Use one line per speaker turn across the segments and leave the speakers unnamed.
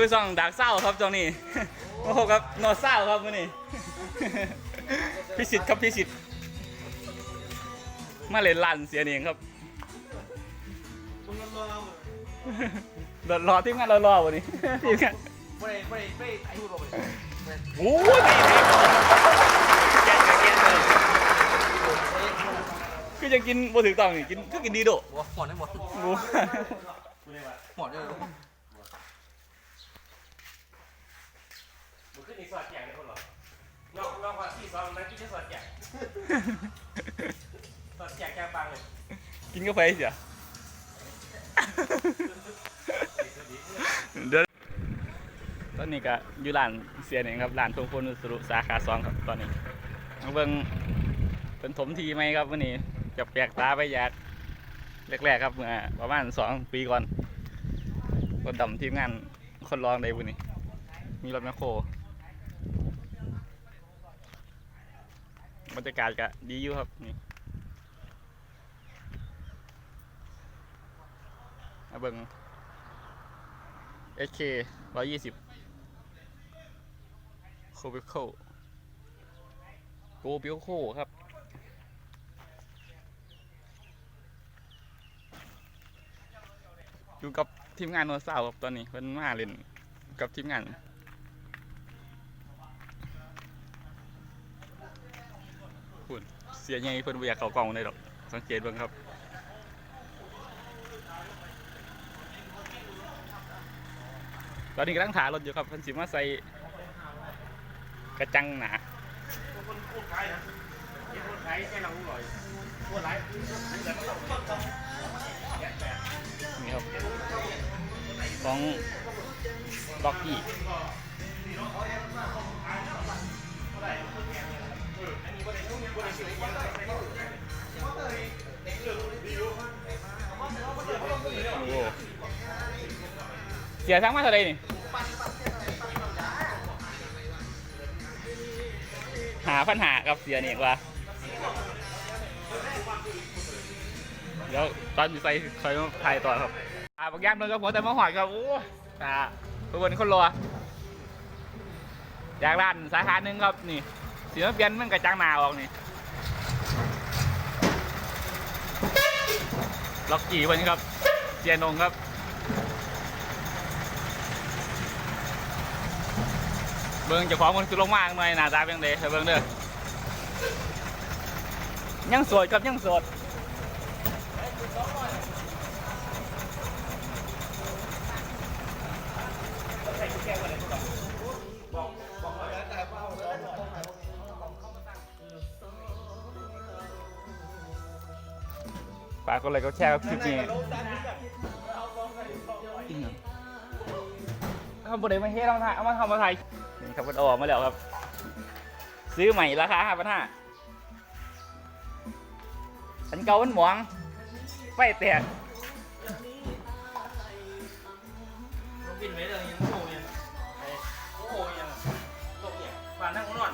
อยู่ซ่องดักเศร้าครับตรงนี้ โอ้โหครับโนดเศร้าครับมื้อนี้พิสิทธิ์ครับพิสิทธิ์มาเล่นลั่นเสียเองครับรอรอทีมงานรอรอวันนี้ทีมงาน
ไม่ได้ไม่ได้ไม่ได้ดูหรอก
โอ้ยนี่นี่แกนกับแกนเลยคือยังกินบ่ถึงต้องนี่กินคือกินดีโด
หัวหมดได้หมด
โอ้
หมดเลย
มันขึ้นอีก สอดแจกเลยคนหรอกนอกนอกว่าที่ซ้อมมันกินแค่สอดแจกสอดแจกแกปังเลย
กินกาแฟเสียเดี๋ยวตอนนี้ก็อยู่ร้านเสียเองครับร้านทงพลอุสรุสาขาสองครับตอนนี้มาเบิ่งเป็นถมทีไหมครับวันนี้จะแปลกตาไปอยากแรกๆครับเมื่อประมาณสองปีก่อนคนดำทีมงานคนรองในวันนี้ มีรถแมคโคร บรรยากาศก็ดีอยู่ครับนี่มาเบิ่ง HK ร้อยยี่สิบโคบิโคโกบิโคครับอยู่กับทีมงานโนซาวครับตอนนี้เพิ่นมาเล่นกับทีมงาน สียใหญ่เพิ่นบ่อยากเข้ากล้องเลยดอก สังเกตเบิ่งครับตอนนี้กำลังถ่ายรถอยู่ครับเพิ่นสิมาใส่กระจังหนา
นี่คนขายแค่เนี่
ครับของด็อกกี้ เสียทั้งมาเท่าไหรนี่หาปัญหากับเสียนี่ว่าเดี๋ยวตอนอยู่ใส่คอยถ่ายต่อครับอ่าบางอย่างนึงครับผมแต่มาหอยครับโอ้ตาเพื่อนคนรออยากร้านสาขาหนึ่งครับนี่ เสีมันเปลี่ยนมันกระจังหนาออกนี่ล็อกกี่วันครับเจียนงครับเบิ้งจะของมันคือลงมากหน่อยหน้าตาเป็นไงเบิ้งเด้อยังสดครับยังสดากกดไลค์กดแชร์คลิปนี้ทำบริมาเฮ็ดเอามาถ่ายเอามาทำมาถ่ายนี่ครับมันออกมาแล้วครับ ซื้อใหม่ราคาห้าพันห้าอันเก่ามันหมองไฟแตก
ต้องกินไหมเลยยังโง่ยังโอ้โหยังตกเนี่ยบ้านทั้งคนนอน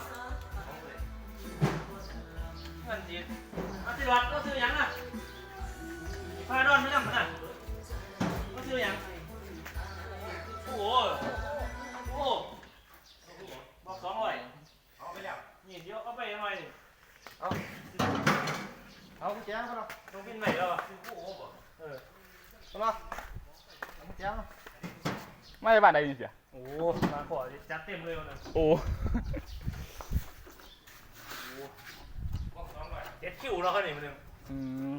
เงินจีนมาสิวัดก็ซื้อยังอะ ไม่ได้บ้า
นใดนี่เสีย
โอ้มาขอจัดเต็มเลยวันนั้น
โอ้
เจ็ดคิวเราเขาเนี่ยมันหนึ่ง
อืม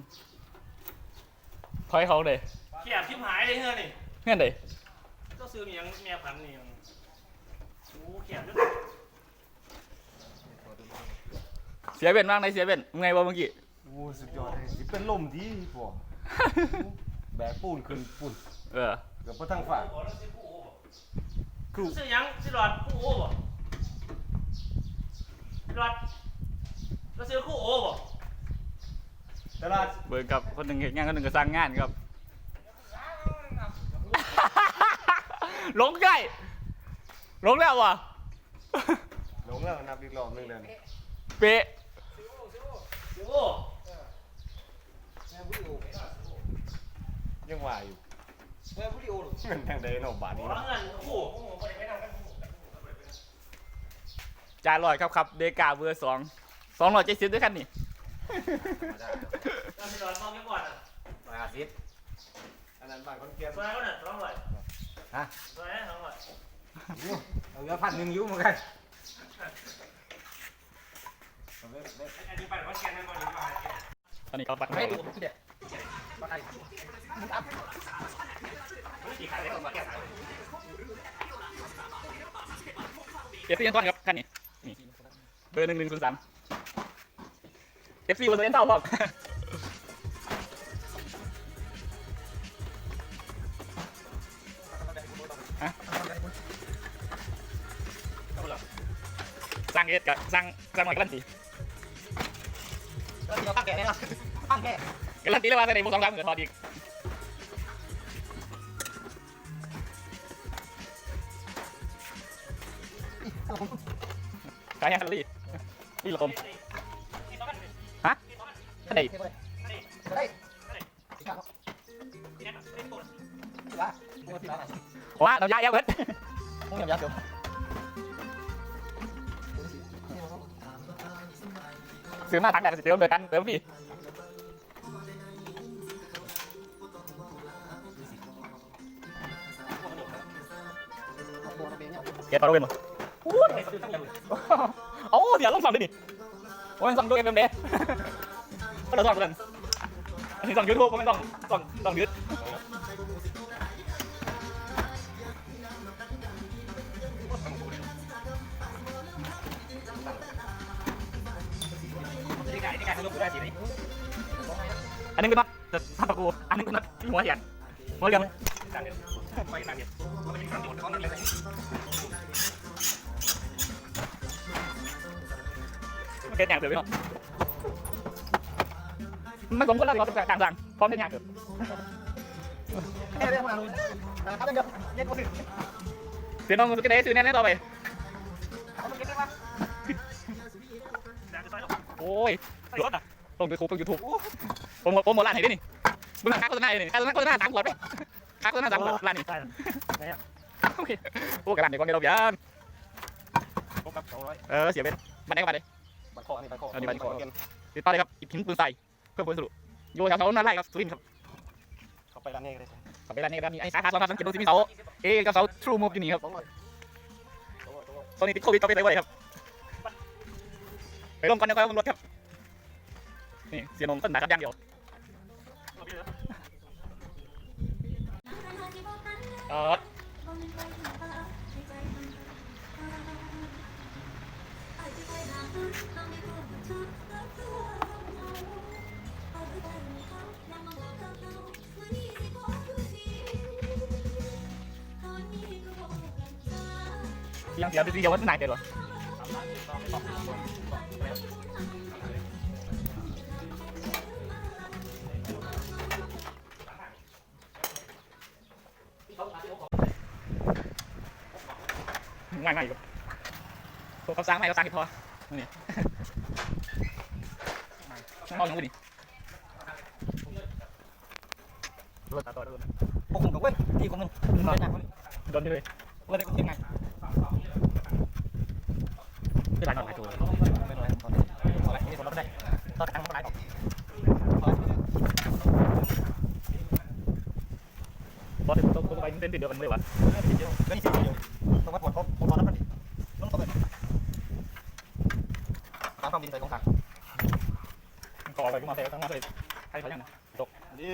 ถอยเขาเลย
เขียบชิบหายเลยเฮ้ยนี่
เงื่อนเลย
ก็ซื้อมียังเมียพันนี่ยังโอ้เขียบด้วย
เสียเบ็ดบ้างในเสียเบ็ดไงวะเมื่อกี้
โอ้สุดยอดเลยสิเป็นลมดีพวกแบกปูนขึ้นปูน
เออ
เกือบพอทั้งฝ่า
ซื้อยังซื้อหลอดคู่โอ้บ่หลอดก็ซื้อคู่โอ้บ่
ตลาด
เบิร์กับคนหนึ่งเห็นงานคนหนึ่งก็สร้างงานครับหลงใกล้หลงแล้ววะ
หลงแล้วนับอีกรอบหนึงเลย
เป๊ะ
ซื้อโอ้
ยังว่าอยู่ เงินทางใดเนาะบาท
ข
นี้
อ
เนาะ
เงินโอ้โห
จานลอยครับครับเดกาเบอร์สองสองร้อยเจ็ดสิบด้วยกันนี่
เราไปรอมองแค่ก่อนอะ
ร้อยห้าสิบอันนั้นบาทคนเกียน
ตัวนั้นก็น่ะสองร้อย
ฮะ
ตัวนั้นสองร้อย
เอาเงินพันหนึ่งอยุ่เหมือนกัน
อันนี้ไปว่าแกนไม่มาหรือมาแกน
ตอนนี้เขาปัด
ไม่
ให้
ดู
ดู
เด็ด
ไม่กี่
เอฟซียันต้อนครับคันนี้นี่เบอร์หนึ่งหนึ่งศูนย์สามเอฟซีบนตัวเอ็นเต้าพร้อมฮะสร้างเอสกับสร้างสร้างหน่อยกันตี
เราตั้งแก่เนี่ย ตั้งแก่
กันตีเลยว่าใส่ในวงสองสามเหมือนทอดอีกขายแฮงคัลลี่นี่ละคมฮะอันไหน
ได้
ว้าน้ำยาเยอะเบิด
มึงอย่ายัดเดี๋ยว
ซื้อมาทางไหนก็สิเติมเดียวกันเติมพี่ เกตต่อด้วยมั้งโอ้เดี๋ยวลองสองดิดิโอ้ยสองด้วยเอ็มเดก็เราสองกันอันนี้สองยูทูบก็ไม่ต้องสองสองยืดอันนี้เป็นน็อตจะทำตะกูอันนี้เป็นน็อตที่หัวเหียนหัวเรียง เกตอย่างเดียวไม่หรอกมันสมควรแล้วที่เขาจะต่างสั่งพร้อมเล่นงานเถอะ
แค่เรื่องมาเลยนะครับเดี๋ยวเย็นกว่าสิ
เสียน้องสเก็ตได้ซื้อแน่ๆต่อไป
เอามาเก็บได้ปะ
โอ้ยรถอะลงยูทูบลงยูทูบผมผมหมดร้านไหนดินี่มึงค่าโฆษณาเลยนี่ค่าโฆษณาโฆษณาสามขวดไปค่าโฆษณาสามขวดร้านนี้โอเคโอ้กระดานเด็กวันเดียวยัน
ครบครับสองร้อย
เออเสียเป็นบันไดก็บันได
บัตรคอนี่บัตรคอ
อันนี้บัตรคอ ติดต่อเลยครับอิฐหินปืนใส่เพื่อผลสรุปอยู่แถวๆนั่นไร่ครับสุรินทร์ครับ
เขาไปร้านนี้เลย
กลับไปร้านนี้ครับมีไอ้สาขาสองครับสังเกตดูสิมีเสาเอกับเสาทรูมูฟอยู่นี่ครับ
สองร้อยสองร้อยสองร้อย
ตอนนี้ติดโควิดต่อไปเลยครับไปลงก่อนเดี๋ยวก็ลงรถครับนี่เสียนงต้นหนาครับอย่างเดียวเออ ยัง เสียไปสิเดียวว่าไหนเด็ดวะง่ายง่ายอยู่พวกเขาสร้างใหม่เขาสร้างกี่พอ นี่เอาอย่างนี้ดิรถตัดต่อรถ
พวกผมถูกเว้ยที่คนนึงเป็นหนักคนนี้
โดนที่เลย
ว่าได้คนเทียงไง
ที่ร้านนอนหลายตัว
ไม่รู้อะไรตอนนี้ตอนนี้คนเราไม่ได้ตอนตั้งเขาหลายต่อ
บอสตัวตัวไปเต้นติดเดียวกันเลยวะ
เดียวก็นี่สิบเดียวต้องมาปวดเขาผมรอนับมันดิล้มตัวเลยตาม ความบินใส่ตรงกลาง
ก่อไปขึ้นมาเตะทั้งนั้นเลยใครเขายังตก
นี่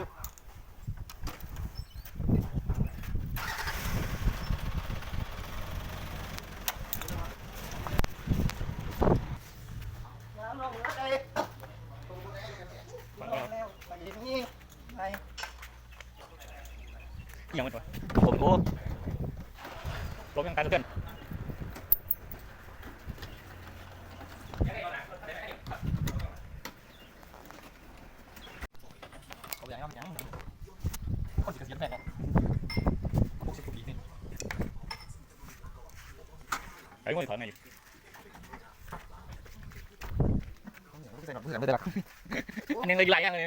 ยังไม่ตัวผมกูลงยังการเพื่อน
เขาอย่างนั้นอย่างคนสิเกษียณแน่หกสิบกว่าปีนี่
ไอ้คนถอนไง
ใส่หนักเพื่อนไม่ได้หรอก
อันนี้เลยหลายอย่างเ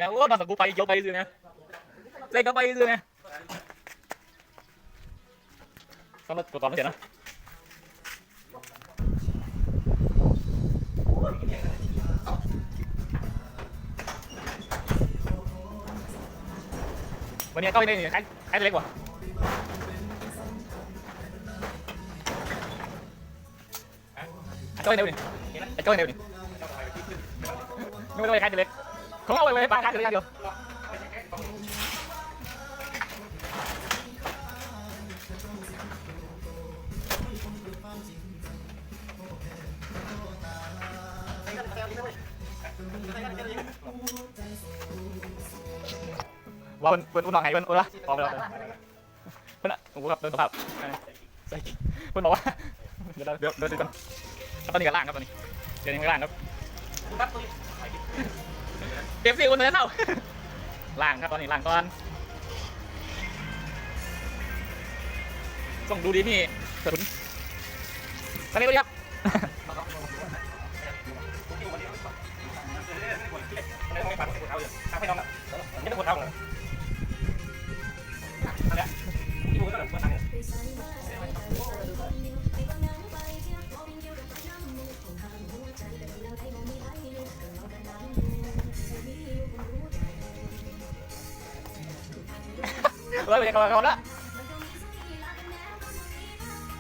ลยนะโอ้ตอนกูไปยกไปซื้อนะเล่ก็ไปซื้อนะสำหรับตัวกรอบไม่เสร็จนะวันนี้ก็ไม่ได้ใช้ใช้เล็กกว่าก็ไม่ได้ดิก็ไม่ได้ดิไม่ได้ใช้เล็กของเอาไปใช้เล็กอย่างเดียวว่าเป็นเป็นอุ่นนองไงเป็นอุ่นละพอไปแล้วเพื่อนอะผมกับเดินสภาพใส่เพื่อนบอกว่าเดี๋ยวเดี๋ยวเดี๋ยวดูกันตอนนี้กับล่างครับตอนนี้เดี๋ยวนี้กับล่างครับ เก็บสิอุ่นเลยเท่าล่างครับตอนนี้ล่างก่อนต้องดูดีนี่กระสุนตอนนี้ก็ดีครับ เลยไปกันก่อนละ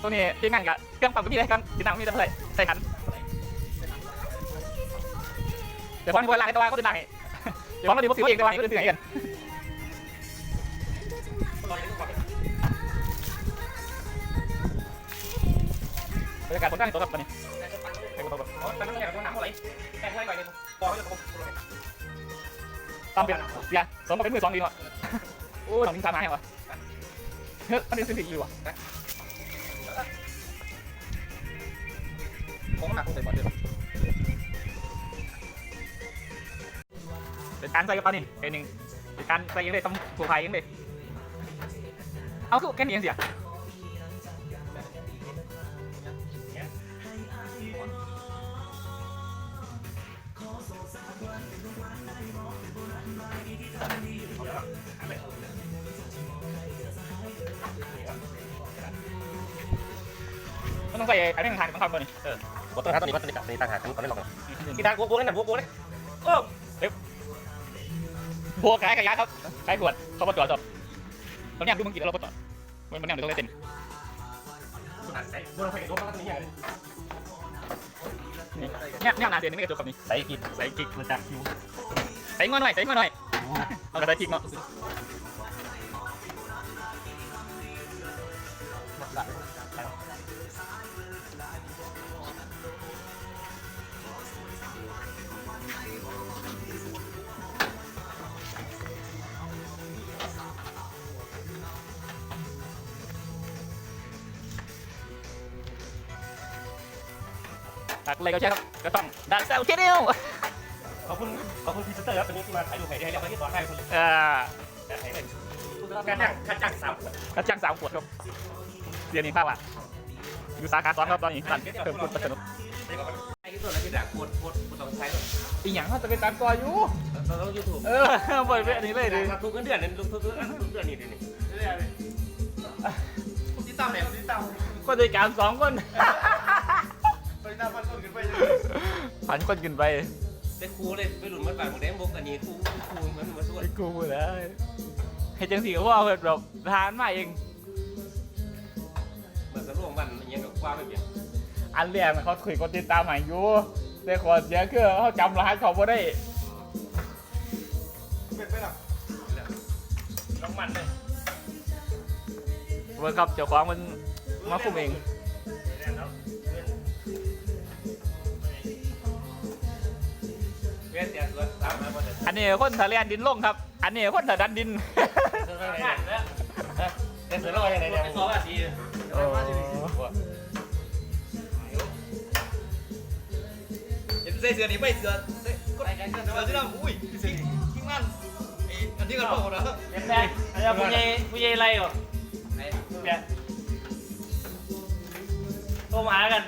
ตัวนี้ที่งานกับเครื่องปั๊มก็มีอะไรกันที่นั่งมีแต่เท่าไหร่ใส่ขันเดี๋ยวพอมีเวลาในตัวก็ดึงหนังเดี๋ยวพอเราดีพวกสิวเองตัวเองก็ดึงถึงไหนกันบรรยากาศค่อนข้างตัวครับตอนนี้ตามเปลี่ยนเสียสมกับเป็นมือสองดีเนาะ โอ้ยสองนิ้งตามมาให้วะเฮ้ยมันเป็นสิ่งที่ดีว่ะ
ผมหนักคงใส่บอลเดียว
เป็นการใส่กระเป๋านี่เป็นหนึ่งเป็นการใส่ยังได้ต้องผูกไฟยังได้เอาคือแค่นี้เองเสีย มันต้องใส่ไอ้นี่ทานของเขาตัวนี้เออบ
อลต้นครับตอนนี้ก็สนิทกับนี่ต่างหากกันตอนนี้หรอกกีตาร์โว้นั่นน่ะโว้เลย
พวกขายขยะครับขายขวดเขามาตรวจสอบตอนนี้ดูมึงกินแล้วเราก็ตรวจมันมันเนี่ยเดี๋ยวต้องได้เต็ม
ใส่โว้ลงไปโว้ตั้งนี้อย่าง
นี่เนี่ยเนี่ยนาเซียนนี่ไม่กระจกกับนี่
ใส่กี
ใส่กิ๊ก
มาจากคิว
ใส่งอหน่อยใส่งอหน่อยเอากระดาษกิ๊กเนาะ ตักอะไรก็ใช่ครับก็ต้องดันเซลเทเดียว
ขอบคุณขอบคุณพีเตอร์ครับวันนี้ที่มาถ่ายรูปให้ได้เรียกว่าที่ต่อให้คน
เออ
ให้เลยการนั่งคัดจังสาม
กระจังสามขวดครับเรียนนี้ภาพอะอยู่สาขาสองครับตอนนี้สั่นเพิ่มคุณประสนุก
ไอ้ที่ตัวนั้นที่ดักปวดปวดปวดต้องใช้เลย
อีหยังเขาจะเป็นตามกออยู่
เราต้องยูทูบ
เออบ่อยเวอันนี้เลยดิ
ครับทุกเดือนเนี่ยทุกทุกทุกเดือนนี่นี่ที่ตั้มเนี่ยที่ตั้ม
ก็ด้วยการสองคน
ที่ ตั้มพันคนขึ้นไป
ผันคนขึ้นไป
ได้ครูเลยไปหลุดมันบาดหมดแดงบกอันนี้ครูครูเหมือนเหมือนส่วน
ไอ้กูเลยให้จังสีก็ว่าเพิ่นแบบทานมาเอง
เหมือนสร่วงมันยังกับความไม่เปลี่ยน
อันแรกน่ะเขาคุยคนติดตามใหม่อยู่แต่ขอเสียคือเขาจำรหัสเขาบ่ได้
เป็นไปหรอน้ำมันเลย
เบิ่งครับเจ้าของมันมาคุมเอง อันนี้คนทะเลนดินลงครับ อันนี้คนทะดันดิน
งานแล้วเล่นเสือร้อยยังไงเนี่ยสองอาทิตย์
โอ้
เห็นใส่เสือนี่ไม่เสือใส่ก็เสือที่เราอุ้ยทิ้งทิ้งมันอันนี้ก็โดนแล้ว
เล่นแรงอันนี้ผู้ใหญ่ผู้ใหญ่ไรเหรอ
ไอ้
เนี่ยโทรมาหากัน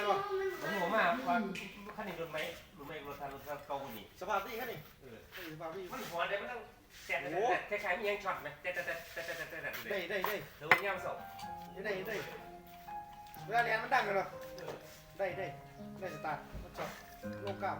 นหนังสือกับดารา
สี่สิบแรงไปลงไปเบี้ยหรอ
ผมมอะว่าขั้นนี้โดนไหมโดนไหมรถทางรถทางเก่าคนนี้
สภาพดีแค่นี้เออสภาพดี
มันหัวได้มันต้องแต่แต่คล้ายๆมียังช็อตไหมแต่แต่แต่แต่แต่แต่แต่
ได้ได้ได้
เดี๋ยววันย่างสอง
ได้ได้เวลาเรียนมันดังเลยเหรอได้ได้ได้สตาร์ทมันจบลงเก้า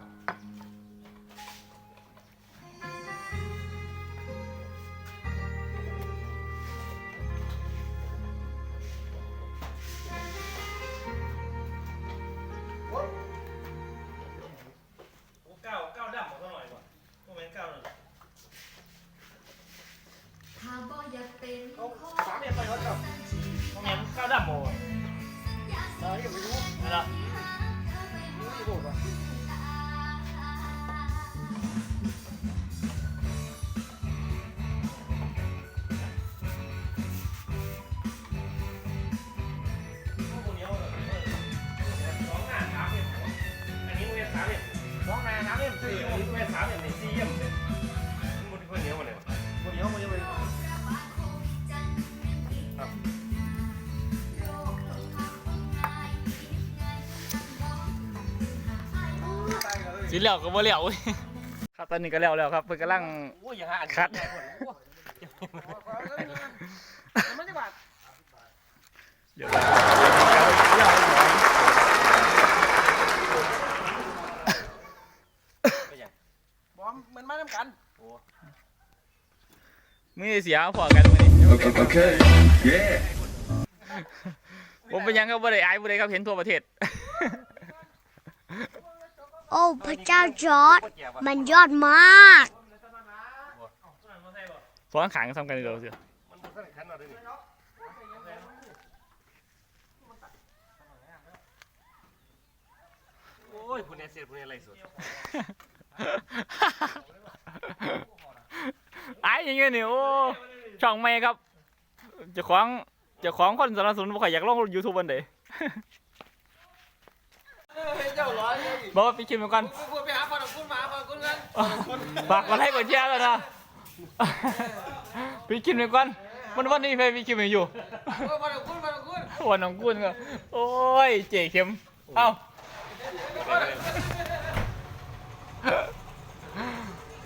สีเหลียวก็บ่เหลียวเว้ยครับตอนนี้ก็แล้วแล้วครับเพิ่นกำลัง
โอ้ยอย่าหาอัน
คัด
มันจะบาด
เดี๋ยวเดี๋ยว
บอมมันมาทำกัน
มือเสียพอกันมื้อนี้
Okay, okay. Yeah.
ผมเป็นหยังก็บ่ได้อายบ่ได้ครับเห็นทั่วประเทศ
โอ้ พระเจ้าจอร์ดมันยอดมาก
สองขางซ้ำกันเดียวเสีย
มันมันก็ขันมาด้วยนี่โอ้ยคุณเอเซียคุณเออะไรสุด
อายอย่างเงี้ยนี่โอ้ช่องใหม่ครับเจ้าของเจ้าของคนสนับสนุนบ่ค่อยอยากลง YouTube อันใด
เจ้าร้อยเลย
บอกว่าพี่คิมไปก่อน
พูดไปหาฟันของคุณมาฟันคุณกัน
ฝากกดไลค์กดแชร์กันนะพี่คิมไปก่อนมันวันนี้เพพี่คิมอยู่
ฟันของคุณฟันของคุณ
วันของคุณก็โอ้ยเจ๋เข็มเอ้า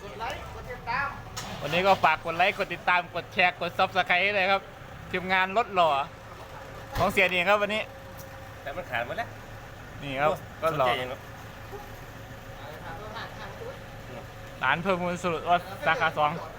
ก
ดไลค์กดติดตาม
วันนี้ก็ฝากกดไลค์กดติดตามกดแชร์กดซับสไครต์เลยครับทีมงานรถหล่อของเสียนี่ครับวันนี้
แต่มันขาดหมดแล้ว
นี่ครับก็หล่อ
สนใจยังเนอะ
ร้านเพิ่มมูลสุดว่าสาขาสอง
เ